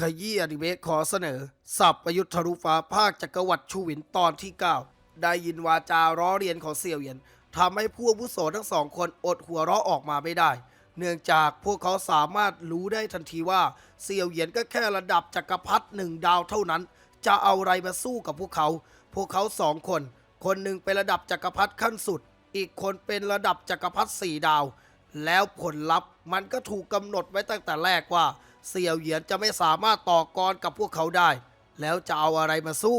ขยี้อนิเมะขอเสนอ สับประยุทธ์ทะลุฟ้าภาคจักรวรรดิชูวินตอนที่ 9 ได้ยินวาจาร้อเรียนของเสี่ยวเหยียนทำให้ผู้อาวุโสทั้งสองคนอดหัวเราะออกมาไม่ได้ เนื่องจากพวกเขาสามารถรู้ได้ทันทีว่า เสี่ยวเหยียนก็แค่ระดับจักรพรรดิหนึ่งดาวเท่านั้น จะเอาอะไรมาสู้กับพวกเขา พวกเขาสองคน คนหนึ่งเป็นระดับจักรพรรดิขั้นสุด อีกคนเป็นระดับจักรพรรดิสี่ดาว แล้วผลลัพธ์มันก็ถูกกำหนดไว้ตั้งแต่แรกว่า เสี่ยวเหยียนจะไม่สามารถต่อกรกับพวกเขาได้ แล้วจะเอาอะไรมาสู้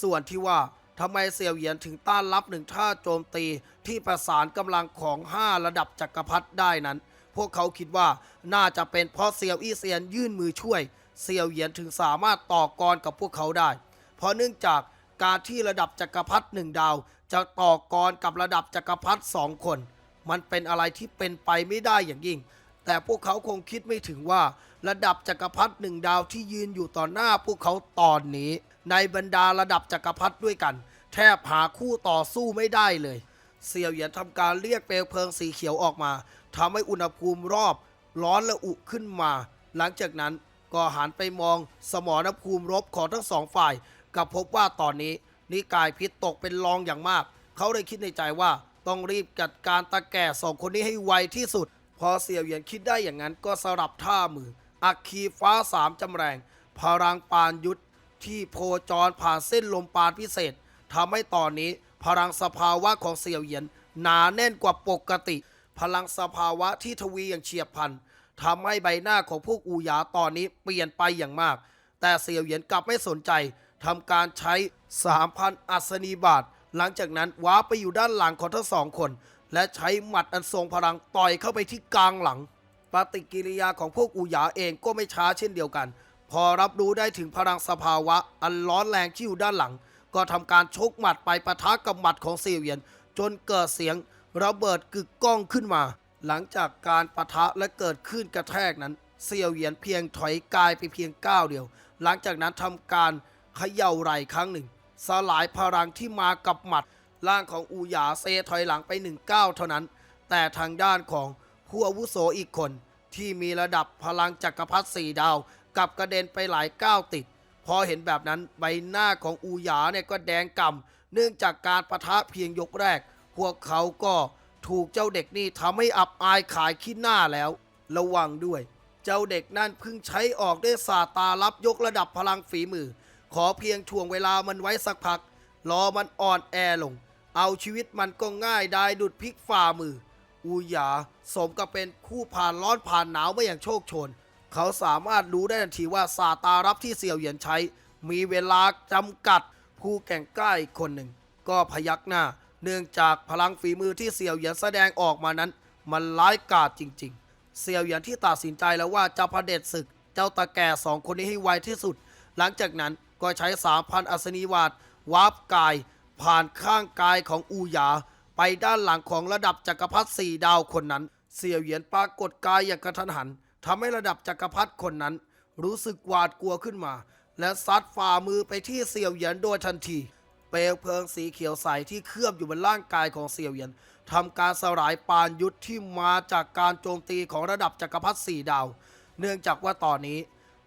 ส่วนที่ว่าทำไมเสี่ยวเหยียนถึงต้านรับหนึ่งท่าโจมตีที่ประสานกำลังของ 5 ระดับจักรพรรดิได้นั้น พวกเขาคิดว่าน่าจะเป็นเพราะเสี่ยวอี้เซียนยื่นมือช่วย เสี่ยวเหยียนถึงสามารถต่อกรกับพวกเขาได้ เพราะเนื่องจากการที่ระดับจักรพรรดิหนึ่งดาว จะต่อกรกับระดับจักรพรรดิสองคน มันเป็นอะไรที่เป็นไปไม่ได้อย่างยิ่ง แต่พวกเขาคงคิดไม่ถึงว่า ระดับจักรพรรดิหนึ่งดาวที่ยืนอยู่ต่อหน้าพวกเขาตอนนี้ ในบรรดาระดับจักรพรรดิด้วยกัน แทบหาคู่ต่อสู้ไม่ได้เลย เสี่ยวเหยียนทำการเรียกเปลวเพลิงสีเขียวออกมาทำให้อุณหภูมิรอบ ร้อนและอุขึ้นมา หลังจากนั้นก็หันไปมองสมรภูมิรบของทั้งสองฝ่ายกับพบว่าตอนนี้นิกายพิษตกเป็นรองอย่างมาก เขาเลยคิดในใจว่าต้องรีบจัดการตาแก่สองคนนี้ให้ไวที่สุด พอเสี่ยวเหยียนคิดได้อย่างนั้นก็สลับท่ามือ อัคคีฟ้าสามจำแรง พลังปานยุทธที่โพจรผ่านเส้นลมปานพิเศษทำให้ตอนนี้พลังสภาวะของเสี่ยวเหยียนหนาแน่นกว่าปกติ พลังสภาวะที่ทวีอย่างเฉียบพลันทำให้ใบหน้าของพวกอูหยาตอนนี้เปลี่ยนไปอย่างมาก แต่เสี่ยวเหยียนกลับไม่สนใจทำการใช้ 3,000 อัศนีบาท หลังจากนั้นว้าไปอยู่ด้านหลังของทั้งสองคน และใช้หมัดอันทรงพลังต่อยเข้าไปที่กลางหลัง ปฏิกิริยาของพวกอูหยาเองก็ไม่ช้าเช่นเดียวกัน พอรับรู้ได้ถึงพลังสภาวะ อันร้อนแรงที่อยู่ด้านหลัง ก็ทำการชกหมัดไปปะทะกับหมัดของเซียวเหวียน จนเกิดเสียงระเบิดกึกก้องขึ้นมา หลังจากการปะทะและเกิดขึ้นกระแทกนั้น เซียวเหวียนเพียงถอยกายไปเพียงก้าวเดียว หลังจากนั้นทำการเขย่าไหล่ครั้งหนึ่ง สลายพลังที่มากับหมัด ร่างของอูหยาเซถอยหลังไปหนึ่งก้าวเท่านั้น แต่ทางด้านของผู้อาวุโสอีกคน ที่มีระดับพลังจักรพรรดิสี่ดาวกับกระเด็นไปหลายก้าวติด พอเห็นแบบนั้นใบหน้าของอูหยาเนี่ยก็แดงก่ำเนื่องจากการประทะเพียงยกแรก พวกเขาก็ถูกเจ้าเด็กนี่ทำให้อับอายขายขี้หน้าแล้ว ระวังด้วย เจ้าเด็กนั่นเพิ่งใช้ออกด้วยศาสตารับยกระดับพลังฝีมือ ขอเพียงถ่วงเวลามันไว้สักพักรอมันอ่อนแอลง เอาชีวิตมันก็ง่ายได้ดุดพลิกฝ่ามือ อูหยาสมกับเป็นคู่ผ่านร้อนผ่านหนาวมาอย่างโชคชน เขาสามารถรู้ได้ทันทีว่าซาตารับที่เสี่ยวเหยียนใช้ มีเวลาจำกัด ผู้แก่งกล้าอีกคนหนึ่ง ก็พยักหน้า เนื่องจากพลังฝีมือที่เสี่ยวเหยียนแสดงออกมานั้น มันร้ายกาจจริง ๆ เสี่ยวเหยียนที่ตัดสินใจแล้วว่าจะพเผด็จศึก เจ้าตาแก่สองคนนี้ให้ไวที่สุด หลังจากนั้นก็ใช้สามพันอัศนีวาดวาร์ปกาย ผ่านข้างกายของอูหยา ไปด้านหลังของระดับจักรพรรดิสี่ดาวคนนั้น เสี่ยวเหยียนปรากฏกายอย่างกระทันหันทำให้ระดับจักรพรรดิคนนั้น รู้สึกหวาดกลัวขึ้นมา และซัดฝ่ามือไปที่เสี่ยวเหยียนโดยทันที เปลวเพลิงสีเขียวใสที่เคลือบอยู่บนร่างกายของเสี่ยวเหยียนทำการสลายปานยุทธที่มาจากการโจมตีของระดับจักรพรรดิสี่ดาว เนื่องจากว่าตอนนี้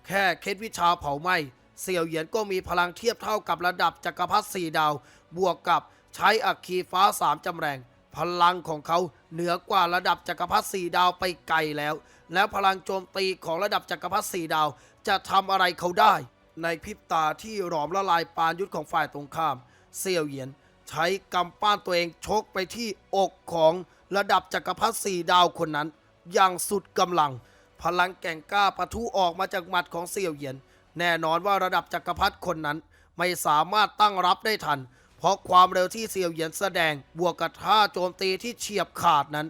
แค่เคล็ดวิชาเผาไหม้ เสี่ยวเหยียนก็มีพลังเทียบเท่ากับระดับจักรพรรดิสี่ดาว บวกกับใช้อัคคีฟ้าสามจำแรง พลังของเขาเหนือกว่าระดับจักรพรรดิสี่ดาวไปไกลแล้ว แล้วพลังโจมตีของระดับจักรพรรดิสี่ดาว จะทำอะไรเขาได้ ในพริบตาที่หลอมละลายปานยุทธของฝ่ายตรงข้าม เสี่ยวเหยียนใช้กำปั้นตัวเองชกไปที่อกของระดับจักรพรรดิสี่ดาวคนนั้น อย่างสุดกำลัง พลังแก่งกล้าปะทุออกมาจากหมัดของเสี่ยวเหยียน แน่นอนว่าระดับจักรพรรดิคนนั้นไม่สามารถตั้งรับได้ทัน เพราะความเร็วที่เสี่ยวเหยียนแสดงบวกกับท่าโจมตีที่เฉียบขาดนั้น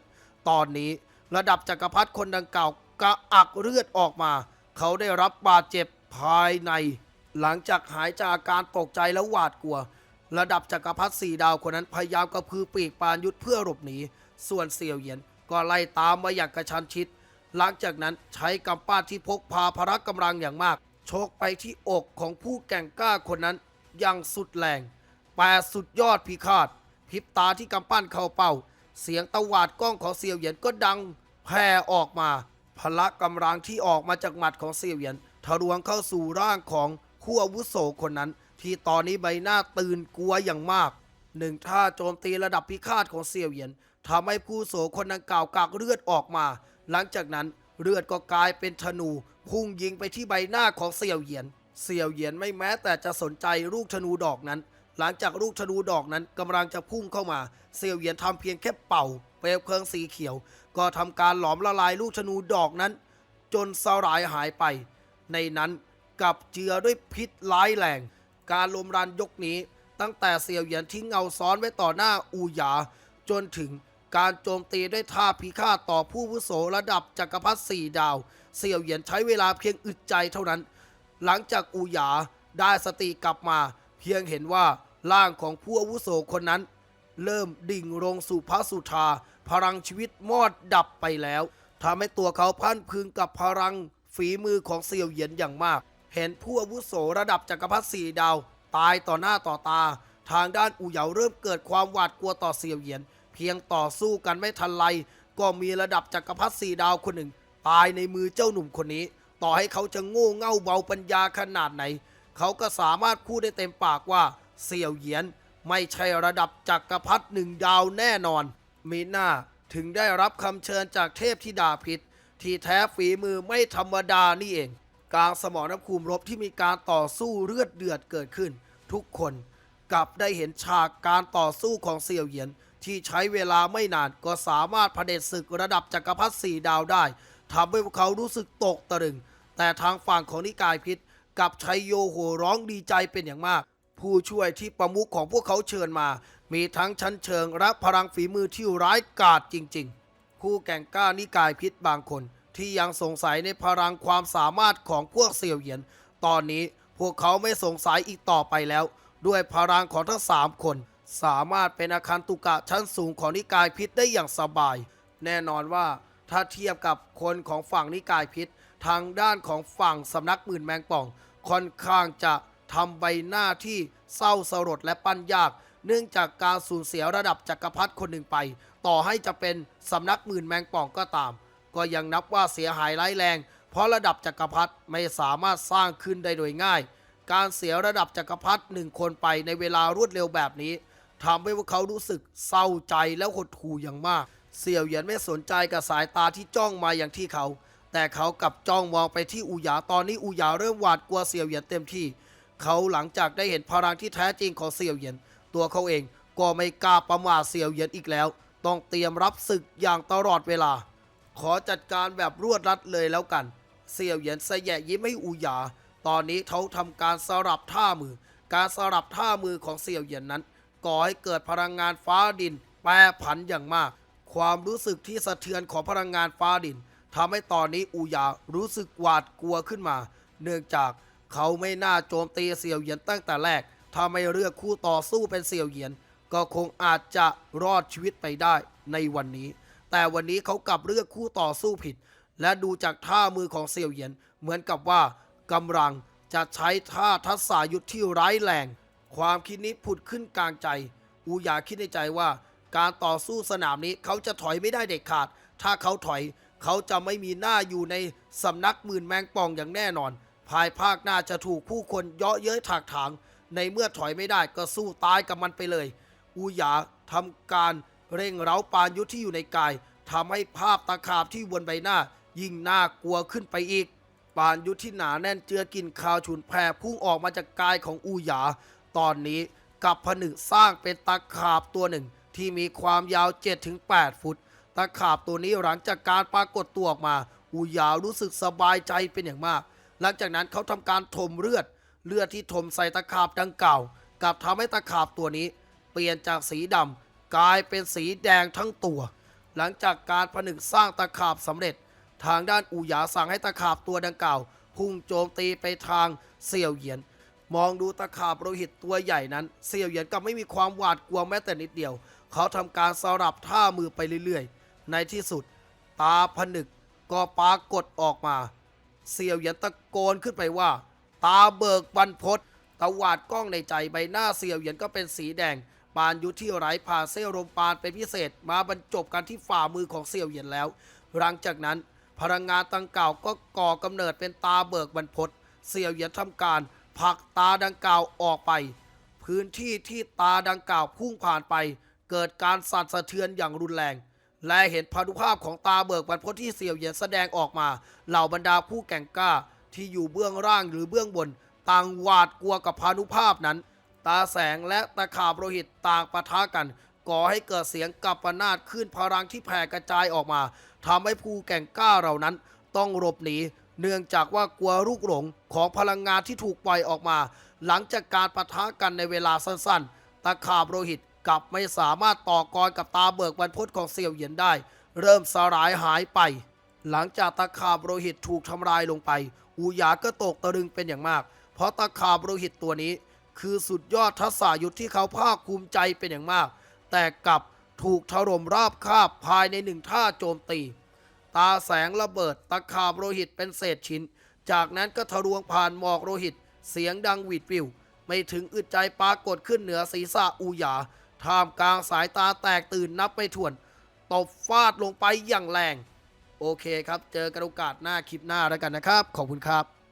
ตอนนี้ระดับจักรพรรดิคนดังกล่าวกระอักเลือดออกมา เขาได้รับบาดเจ็บภายใน หลังจากหายจากอาการตกใจและหวาดกลัว ระดับจักรพรรดิสี่ดาวคนนั้นพยายามกระพือปีกปานยุทธเพื่อหลบหนีส่วนเสี่ยวเหยียนก็ไล่ตามมาอย่างกระชันชิด หลังจากนั้นใช้กำปั้นที่พกพาพละกำลังอย่างมาก โชกไปที่อกของผู้แก่งกล้าคนนั้นอย่างสุดแรงแปดสุดยอดพิฆาตพริบตาที่กำปั้นเข้าเป้า เสียงตะวาดกล้องของเซียวเหยียนก็ดังแผ่ออกมา พละกำลังที่ออกมาจากหมัดของเซียวเหยียนทะลวงเข้าสู่ร่างของผู้อาวุโสคนนั้น ที่ตอนนี้ใบหน้าตื่นกลัวอย่างมากหนึ่งท่าโจมตีระดับพิฆาตของเสี่ยวเหยียนทำให้ผู้โสคนดังกล่าวกากเลือดออกมา หลังจากนั้น เลือดก็กลายเป็นธนู พุ่งยิงไปที่ใบหน้าของเสี่ยวเหยียน เสี่ยวเหยียนไม่แม้แต่จะสนใจลูกธนูดอกนั้น หลังจากลูกธนูดอกนั้นกำลังจะพุ่งเข้ามา เสี่ยวเหยียนทำเพียงแค่เป่าเปลวเพลิงสีเขียว ก็ทำการหลอมละลายลูกธนูดอกนั้น จนสลายหายไป ในนั้นกับเจือด้วยพิษร้ายแรง การลมรันยกนี้ ตั้งแต่เสี่ยวเหยียนทิ้งเงาซ้อนไว้ต่อหน้าอูหยา จนถึง การโจมตีด้วยท่าพิฆาตต่อผู้วุโสระดับจักรพรรดิสี่ดาว เสี่ยวเหยียนใช้เวลาเพียงอึดใจเท่านั้น หลังจากอูหยาได้สติกลับมา เพียงเห็นว่าร่างของผู้อาวุโสคนนั้น เริ่มดิ่งลงสู่พระสุธาพลังชีวิตมอดดับไปแล้วทำให้ตัวเขาพันพึงกับพลังฝีมือของเสี่ยวเหยียนอย่างมาก เห็นผู้อาวุโสระดับจักรพรรดิสี่ดาว ตายต่อหน้าต่อตา ทางด้านอูเหยาเริ่มเกิดความหวาดกลัวต่อเสี่ยวเหยียน เพียงต่อสู้กันไม่ทันไรก็มีระดับจักรพรรดิสี่ดาวคนหนึ่ง ตายในมือเจ้าหนุ่มคนนี้ ต่อให้เขาจะโง่เง่าเบาปัญญาขนาดไหน เขาก็สามารถพูดได้เต็มปากว่าเสี่ยวเหยียน ไม่ใช่ระดับจักรพรรดิหนึ่งดาวแน่นอน มีหน้าถึงได้รับคำเชิญจากเทพธิดาพิษที่แท้ฝีมือไม่ธรรมดานี่เอง กลางสมรภูมิรบที่มีการต่อสู้เลือดเดือดเกิดขึ้น ทุกคนกลับได้เห็นฉากการต่อสู้ของเสี่ยวเหยียน ที่ใช้เวลาไม่นานก็สามารถเผด็จศึกระดับจักรพรรดิสี่ดาวได้ทำให้พวกเขารู้สึกตกตะลึง แต่ทางฝั่งของนิกายพิษกับชัยโยโห่ร้องดีใจเป็นอย่างมาก ผู้ช่วยที่ประมุขของพวกเขาเชิญมา มีทั้งชั้นเชิงและพลังฝีมือที่ร้ายกาจจริง ๆ ผู้แก่งกล้านิกายพิษบางคน ที่ยังสงสัยในพลังความสามารถของพวกเสี่ยวเหยียน ตอนนี้พวกเขาไม่สงสัยอีกต่อไปแล้ว ด้วยพลังของทั้งสามคน สามารถเป็นอาคารตุกะชั้นสูงของนิกายพิษได้อย่างสบาย แน่นอนว่าถ้าเทียบกับคนของฝั่งนิกายพิษ ทางด้านของฝั่งสำนักหมื่นแมงป่อง ค่อนข้างจะทำใบหน้าที่เศร้าสลดและปั้นยาก เนื่องจากการสูญเสียระดับจักรพรรดิคนหนึ่งไป ต่อให้จะเป็นสำนักหมื่นแมงป่องก็ตาม ก็ยังนับว่าเสียหายร้ายแรง เพราะระดับจักรพรรดิไม่สามารถสร้างขึ้นได้โดยง่าย การเสียระดับจักรพรรดิหนึ่งคนไปในเวลารวดเร็วแบบนี้ ทำให้พวกเขารู้สึกเศร้าใจและหดหู่อย่างมาก เสี่ยวเหยียนไม่สนใจกับสายตาที่จ้องมาอย่างที่เขา แต่เขากลับจ้องมองไปที่อูหยาตอนนี้อูหยาเริ่มหวาดกลัวเสี่ยวเหยียนเต็มที่ เขาหลังจากได้เห็นพลังที่แท้จริงของเสี่ยวเหยียน ตัวเขาเองก็ไม่กล้าประมาทเสี่ยวเหยียนอีกแล้ว ต้องเตรียมรับศึกอย่างตลอดเวลา ขอจัดการแบบรวดรัดเลยแล้วกัน เสี่ยวเหยียนสแยะยิ้มให้อูหยา ตอนนี้เขาทำการสลับท่ามือ การสลับท่ามือของเสี่ยวเหยียนนั้น ก่อให้เกิดพลังงานฟ้าดิน แปรผันอย่างมาก ความรู้สึกที่สะเทือนของพลังงานฟ้าดินทำให้ตอนนี้อูยารู้สึกหวาดกลัวขึ้นมา เนื่องจากเขาไม่น่าโจมตีเสี่ยวเหยียนตั้งแต่แรก ถ้าไม่เลือกคู่ต่อสู้เป็นเสี่ยวเหยียน ก็คงอาจจะรอดชีวิตไปได้ในวันนี้ แต่วันนี้เขากลับเลือกคู่ต่อสู้ผิด และดูจากท่ามือของเสี่ยวเหยียน เหมือนกับว่ากำลังจะใช้ท่าทัศายุทธที่ร้ายแรง ความคิดนี้ผุดขึ้นกลางใจ อูหยาคิดในใจว่า การต่อสู้สนามนี้เขาจะถอยไม่ได้เด็ดขาด ถ้าเขาถอย เขาจะไม่มีหน้าอยู่ในสำนักหมื่นแมงป่องอย่างแน่นอน ภายภาคหน้าจะถูกผู้คนเยาะเย้ยถากถาง ในเมื่อถอยไม่ได้ก็สู้ตายกับมันไปเลย อูหยาทำการเร่งเร้าปานยุทธที่อยู่ในกายทำให้ภาพตะขาบที่บนใบหน้า ยิ่งน่ากลัวขึ้นไปอีกปานยุทธที่หนาแน่นเจือกินคาวฉุนแผ่พุ่งออกมาจากกายของอูหยา ตอนนี้กับผนึกสร้างเป็นตะขาบตัวหนึ่ง ที่มีความยาว 7-8 ฟุต ตะขาบตัวนี้หลังจากการปรากฏตัวออกมา อูยาวรู้สึกสบายใจเป็นอย่างมาก หลังจากนั้นเขาทำการถมเลือด เลือดที่ถมใส่ตะขาบดังเก่ากับทำให้ตะขาบตัวนี้ เปลี่ยนจากสีดำกลายเป็นสีแดงทั้งตัว หลังจากการผนึกสร้างตะขาบสำเร็จ ทางด้านอูหยาสั่งให้ตะขาบตัวดังกล่าวพุ่งโจมตีไปทางเสี่ยวเหยียน มองดูตะขาบโลหิตตัวใหญ่นั้นเสี่ยวเหยียนก็ไม่มีความหวาดกลัวแม้แต่นิดเดียว เขาทำการสลับท่ามือไปเรื่อยๆ ในที่สุด ตาผนึกก็ปรากฏออกมาเสี่ยวเหยียนตะโกนขึ้นไปว่า ตาเบิกบรรพศตตวาดกล้องในใจใบหน้าเสี่ยวเหยียนก็เป็นสีแดงปานยุทธที่ไร้ผ่าเส้นลมปานเป็นพิเศษมาบรรจบกันที่ฝ่ามือของเสี่ยวเหยียนแล้ว หลังจากนั้น พลังงานตังเก่าก็ก่อกำเนิดเป็นตาเบิกบรรพตเสี่ยวเหยียนทำการ ผลักตาดังกล่าวออกไป พื้นที่ที่ตาดังกล่าวพุ่งผ่านไป เกิดการสั่นสะเทือนอย่างรุนแรง และเห็นพานุภาพของตาเบิกบรรพตที่เสี่ยวเหยียนแสดงออกมา เหล่าบรรดาผู้แก่งกล้าที่อยู่เบื้องล่างหรือเบื้องบน ต่างหวาดกลัวกับพานุภาพนั้น ตาแสงและตะขาบโลหิตต่างปะทะกันก่อให้เกิดเสียงกัปปนาตขึ้นพลังที่แผ่กระจายออกมาทำให้ผู้แก่งกล้าเหล่านั้น ต้องหลบหนี เนื่องจากว่ากลัวลูกหลงของพลังงานที่ถูกปล่อยออกมา หลังจากการปะทะกันในเวลาสั้นๆ ตะขาบโลหิตกลับไม่สามารถต่อกรกับตาเบิกบรรพตของเสี่ยวเหยียนได้ เริ่มสลายหายไป หลังจากตะขาบโลหิตถูกทำลายลงไป อูหยาก็ตกตะลึงเป็นอย่างมาก เพราะตะขาบโลหิตตัวนี้ คือสุดยอดทักษะยุทธที่เขาภาคภูมิใจเป็นอย่างมาก แต่กลับถูกถล่มราบคาบภายในหนึ่งท่าโจมตี ตาแสงระเบิด ตะขาบโลหิตเป็นเศษชิ้น จากนั้นก็ทะลวงผ่านหมอกโลหิต เสียงดังหวีดวิว ไม่ถึงอึดใจปรากฏขึ้นเหนือศีรษะอูหยา ท่ามกลางสายตาแตกตื่นนับไม่ถ้วน ตบฟาดลงไปอย่างแรง โอเคครับ เจอกันโอกาสหน้าคลิปหน้าแล้วกันนะครับ ขอบคุณครับ